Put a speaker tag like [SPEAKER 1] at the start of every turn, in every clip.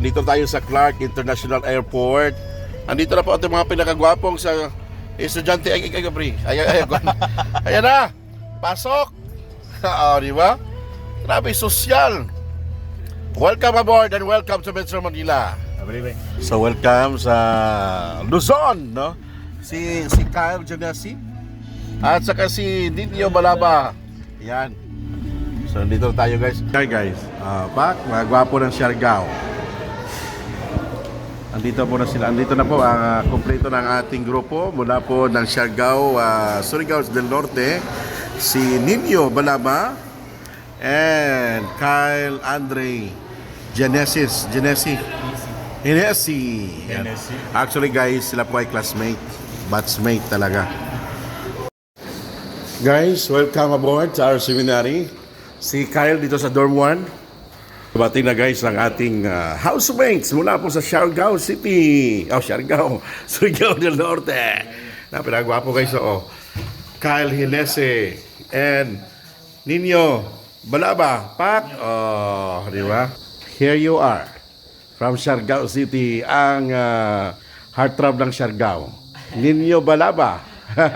[SPEAKER 1] Dito tayo sa Clark International Airport. Andito na po ating mga pinakagwapong sa estudyante. Ay, ay, ay, ay, ay, ay, ay, Ayan na! Pasok! Oo, di ba? Grabe, sosyal! Welcome aboard and welcome to Metro Manila. So welcome sa Luzon, no? Si si Kyle Janasi at saka si Dino Balaba. Yan. So dito tayo guys. Hi guys. Ah, pak, mga gwapo ng Siargao. Andito po na sila. Andito na po ang ah, kumpleto ng ating grupo mula po ng Siargao, uh, Surigao del Norte. Si Nino Balaba and Kyle Andre Genesis. Genesi. Genesi.
[SPEAKER 2] Genesi.
[SPEAKER 1] Actually guys, sila po ay classmate. Batchmate talaga. Guys, welcome aboard sa our seminary. Si Kyle dito sa dorm 1. Dumating na guys ang ating ah, housemates mula po sa Siargao City. Oh, Siargao. Surigao del Norte. Na pinagwapo guys, oh. Kyle Hinese and Nino Balaba. Pak. Oh, di ba? Here you are. From Siargao City, ang ah, heartthrob ng Siargao. Nino Balaba.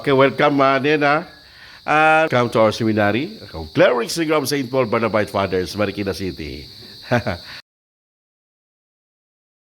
[SPEAKER 1] okay, welcome, uh, Nena. Uh, come to our seminary. Clerics ng St. Paul Barnabite Fathers, Marikina City.